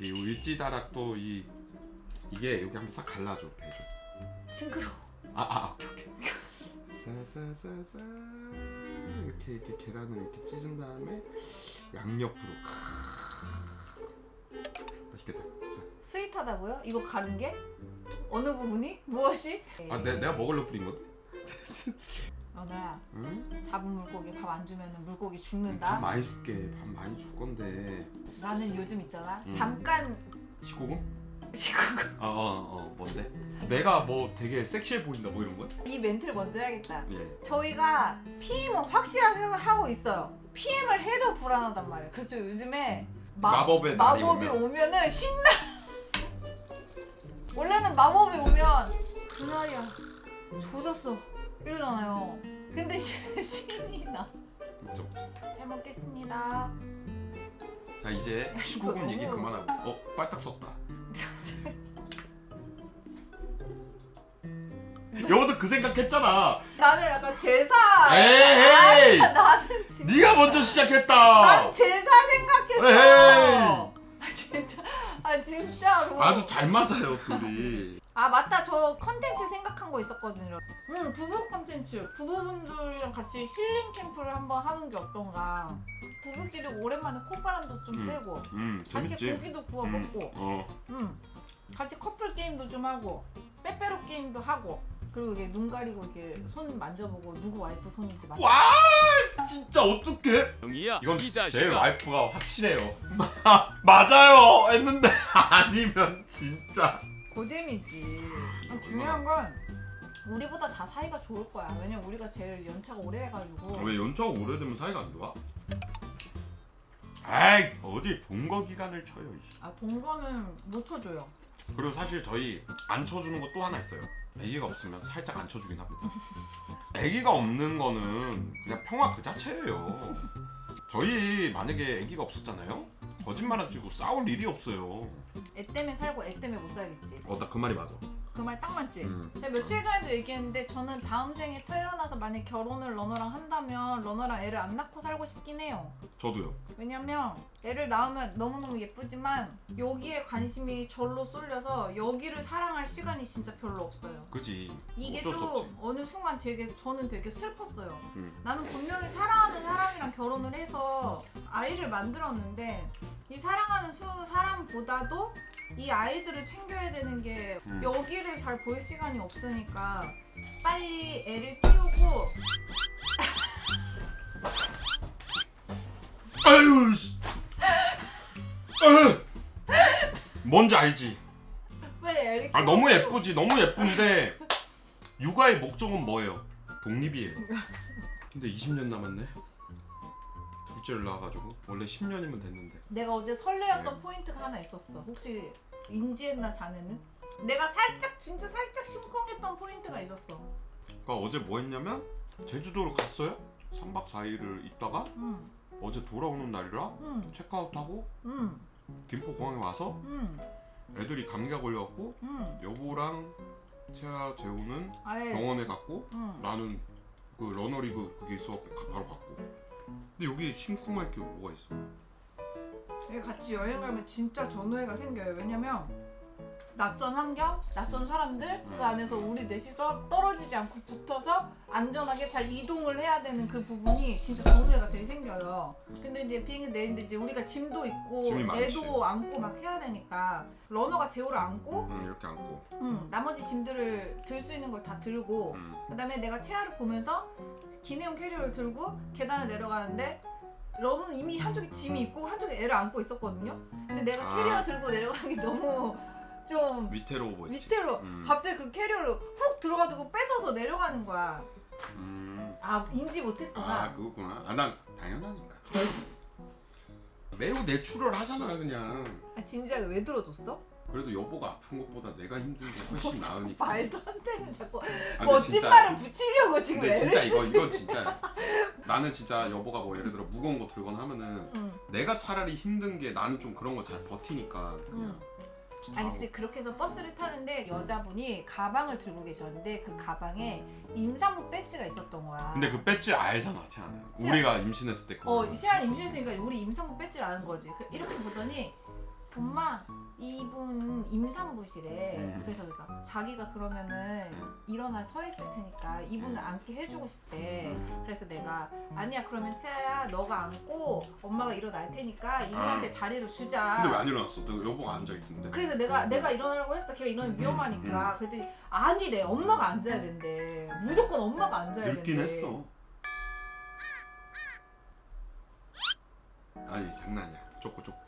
이 을지다락도 이 이게 여기 한번 싹 갈라줘 배 좀. 징그러. 아, 아, 오케이, 오케이. 싸싸싸싸 이렇게 이렇게 계란을 이렇게 찢은 다음에 양옆으로 크. 맛있겠다. 스윗하다고요? 이거 가른 게? 어느 부분이? 무엇이? 자, 아, 내, 내가 먹으려 뿌린 거든. 연아야 응? 잡은 물고기 밥 안 주면 물고기 밥 죽는다. 많이 줄게. 밥 많이 줄 건데. 나는 요즘 있잖아. 음. 잠깐 19금? 지금 아, 어, 어, 뭔데? 내가 뭐 되게 섹시해 보인다 뭐 이런 거야? 이 멘트를 먼저 해야겠다. 예. 저희가 PM은 확실하게 하고 있어요. PM을 해도 불안하단 말이에요. 그래서 요즘에 마, 마법의 날이 마법이 오면. 오면은 신나. 원래는 마법이 오면 그날이야 조졌어 이러잖아요. 근데 시- 신이 나. 먹자, 먹자. 잘 먹겠습니다. 자 이제 19금 얘기 너무- 그만하고. 어, 빨딱 썼다. 여보도 그 생각했잖아. 나는 약간 제사. 에이, 아, 나는 진짜. 네가 먼저 시작했다. 난 제사 생각했어. 에이. 아 진짜. 아 진짜로. 아주 잘 맞아요 둘이. 아 맞다 저 컨텐츠 생각한 거 있었거든요. 응 부부 컨텐츠 부부분들이랑 같이 힐링 캠프를 한번 하는 게 어떤가. 부부끼리 오랜만에 콧바람도 좀 음, 쐬고 음 같이 재밌지. 고기도 구워 음, 먹고 어. 응 같이 커플 게임도 좀 하고 빼빼로 게임도 하고 그리고 이게 눈 가리고 이렇게 손 만져보고 누구 와이프 손인지 맞. 와 진짜 어떡해? 영희야 이건 이 제 자식아 와이프가 확실해요. 맞아요 했는데 아니면 진짜. 고잼이지. 아, 중요한 건 우리보다 다 사이가 좋을 거야. 왜냐면 우리가 제일 연차가 오래 해가지고. 왜 연차가 오래되면 사이가 안 좋아? 에이 어디 동거 기간을 쳐요. 이씨. 아 동거는 못 쳐줘요. 그리고 사실 저희 안 쳐주는 거 또 하나 있어요. 아기가 없으면 살짝 안 쳐주긴 합니다. 아기가 없는 거는 그냥 평화 그 자체예요. 저희 만약에 아기가 없었잖아요. 거짓말하지고 싸울 일이 없어요. 애 때문에 살고 애 때문에 못 살겠지. 어, 나 그 말이 맞아. 그 말 딱 맞지? 음. 제가 며칠 전에도 얘기했는데 저는 다음 생에 태어나서 만약 결혼을 러너랑 한다면 러너랑 애를 안 낳고 살고 싶긴 해요. 저도요. 왜냐면 애를 낳으면 너무너무 예쁘지만 여기에 관심이 절로 쏠려서 여기를 사랑할 시간이 진짜 별로 없어요. 그지. 이게 어쩔 수좀 없지. 어느 순간 되게 저는 되게 슬펐어요. 음. 나는 분명히 사랑하는 사람이랑 결혼을 해서 아이를 만들었는데 이 사랑하는 수 사람보다도 이 아이들을 챙겨야 되는 게 음. 여기를 잘 볼 시간이 없으니까 빨리 애를 키우고 아유. 씨. 아유. 뭔지 알지? 빨리 애를 아 키우고 너무 예쁘지. 너무 예쁜데 육아의 목적은 뭐예요? 독립이에요. 근데 20년 남았네. 둘째를 낳아가지고 원래 10년이면 됐는데. 내가 어제 설레었던 네. 포인트가 하나 있었어. 혹시 인지했나 자네는? 내가 살짝 진짜 살짝 심쿵했던 포인트가 있었어. 그러니까 어제 뭐 했냐면 제주도를 갔어요. 3박 4일을 있다가 응, 어제 돌아오는 날이라 응, 체크아웃하고 응, 김포공항에 와서 응, 애들이 감기가 걸려갖고 응. 여보랑 채아 재우는 아예. 병원에 갔고 응. 나는 그 러너리그 그게 있어갖고 가- 바로 갔고 근데 여기 심쿵할 게 뭐가 있어 여기 같이 여행 가면 진짜 전우애가 생겨요. 왜냐면 낯선 환경, 낯선 사람들 그 음. 안에서 우리 넷이서 떨어지지 않고 붙어서 안전하게 잘 이동을 해야 되는 그 부분이 진짜 전우애가 되게 생겨요. 근데 이제 비행기 내리는데 이제 우리가 짐도 있고 짐이 많지. 애도 안고 막 해야 되니까 러너가 제호를 안고 응 이렇게 안고 응, 나머지 짐들을 들 수 있는 걸 다 들고 응. 그다음에 내가 채아를 보면서 기내용 캐리어를 들고 계단을 내려가는데 러브는 이미 한쪽에 짐이 있고 한쪽에 애를 안고 있었거든요. 근데 내가 아. 캐리어 들고 내려가는 게 너무 좀 위태로워 보이지 밑으로 음. 갑자기 그 캐리어를 훅 들어가지고 뺏어서 내려가는 거야. 음. 아 인지 못했구나. 아 그거구나 아 난 당연하니까 매우 내추럴 하잖아 그냥 아, 진지하게 왜 들어줬어? 그래도 여보가 아픈 것보다 내가 힘든 게 훨씬 나으니까 말도 안 되는 자꾸 아, 근데 멋진 진짜- 말을 붙이려고 지금 근데 애를 진짜 이거 이건 진짜 나는 진짜 여보가 뭐 예를 들어 무거운 거 들거나 하면은 응, 내가 차라리 힘든 게 나는 좀 그런 거 잘 버티니까 그냥 응. 아니 근데 그렇게 해서 버스를 타는데 여자분이 가방을 들고 계셨는데 그 가방에 임산부 배지가 있었던 거야. 근데 그 배지 알잖아 채아 채아. 우리가 임신했을 때 그거 어, 시안 임신했으니까 우리 임산부 배지를 아는 거지. 그 이렇게 보더니 엄마 이분 임산부시래. 음. 그래서 내가 자기가 그러면은 일어나 서 있을 테니까 이분을 앉게 해주고 싶대. 그래서 내가 아니야 그러면 채아야 너가 앉고 엄마가 일어날 테니까 이분한테 자리를 주자. 근데 왜 안 일어났어? 너 여보가 앉아 있던데. 그래서 내가 내가 일어나려고 했어. 걔가 일어나면 위험하니까. 그랬더니 아니래. 엄마가 앉아야 된대. 무조건 엄마가 앉아야 된대. 늙긴 했어. 아니 장난이야. 쪼꼬 쪼꼬.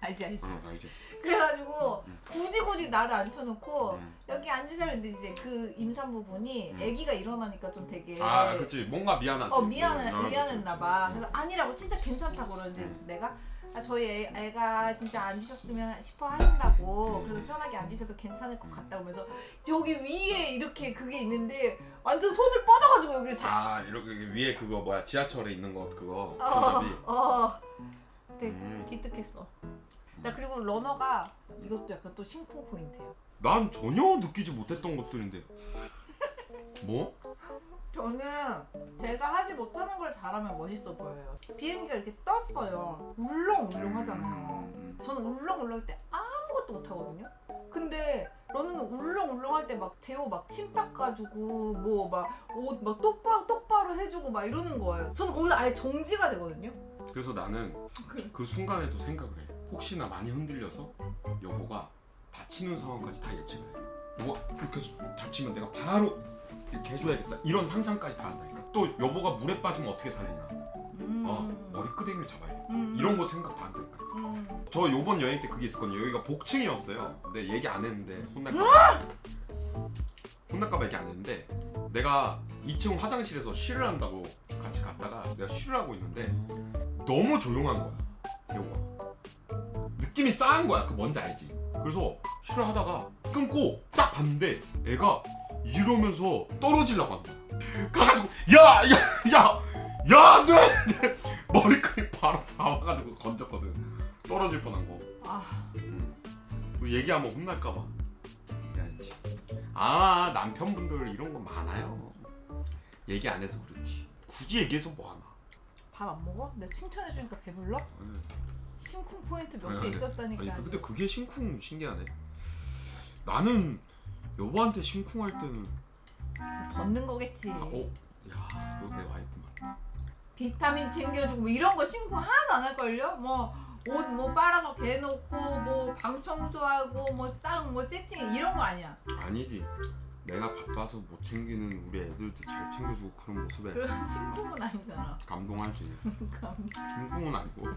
알지 알지. 응 알지. 그래가지고 음. 굳이 굳이 나를 앉혀놓고 응. 여기 앉으자 했는데 이제 그 임산부분이 음. 아기가 일어나니까 좀 되게 아 그치 뭔가 미안하지. 어 미안해 응, 어, 미안했나 그치, 봐. 그치. 그래서 아니라고 진짜 괜찮다고 그러는데 음. 내가 아, 저희 애, 애가 진짜 앉으셨으면 싶어 하신다고 음. 그래서 편하게 앉으셔도 괜찮을 것 같다고 그러면서 여기 위에 이렇게 그게 있는데 완전 손을 뻗어가지고 여기를 자. 아 이렇게 위에 그거 뭐야 지하철에 있는 거 그거 어. 어. 되게 음. 기특했어. 나 그리고 러너가 이것도 약간 또 심쿵 포인트예요. 난 전혀 느끼지 못했던 것들인데. 뭐? 저는 제가 하지 못하는 걸 잘하면 멋있어 보여요. 비행기가 이렇게 떴어요. 울렁울렁 하잖아요. 음. 저는 울렁울렁 할 때 아무것도 못하거든요. 근데 러너는 울렁울렁 할 때 막 제호 막침 닦아주고 뭐 막 옷 막 똑바로 똑바로 해주고 막 이러는 거예요. 저는 거기서 아예 정지가 되거든요. 그래서 나는. 그 순간에도 생각을 해. 혹시나 많이 흔들려서 여보가 다치는 상황까지 다 예측을 해. 여보가 이렇게 해서 다치면 내가 바로 이렇게 해줘야겠다. 이런 상상까지 다 한다니까. 또 여보가 물에 빠지면 어떻게 살리나. 음. 어, 머리끄댕이를 잡아야겠다. 음. 이런 거 생각 다 한다니까. 음. 저 요번 여행 때 그게 있었거든요. 여기가 복층이었어요. 근데 얘기 안 했는데 혼날까봐. 혼날까봐 얘기 안 했는데 내가 2층 화장실에서 쉬를 한다고 같이 갔다가 내가 쉬를 하고 있는데 너무 조용한 거야. 재호가. 느낌이 싸한 거야. 그 뭔지 알지? 그래서 쉬를 하다가 끊고 딱 봤는데 애가 이러면서 떨어지려고 한다. 가가지고 야야야야 돼! 머리끈이 바로 잡아가지고 건졌거든. 떨어질 뻔한 거. 아. 음. 그 얘기하면 혼날까봐. 해야지. 아 남편분들 이런 거 많아요. 얘기 안 해서 그렇지. 굳이 얘기해서 뭐 하나. 밥 안 먹어? 내가 칭찬해주니까 배불러? 아니, 심쿵 포인트 몇 아니, 개 아니, 있었다니까. 아니 근데 그게 심쿵 신기하네. 나는 여보한테 심쿵할 때는 벗는 거겠지. 아, 어, 야, 너 내 와이프 맞다. 비타민 챙겨주고 뭐 이런 거 심쿵 하나도 안 할걸요? 뭐 옷 뭐 빨아서 개놓고 뭐 방 청소하고 뭐싹뭐 세팅 이런 거 아니야. 아니지. 내가 바빠서 못 챙기는 우리 애들도 잘 챙겨주고 그런 모습에 그런 심쿵은 아니잖아. 감동하지. 감- 심쿵은 아니고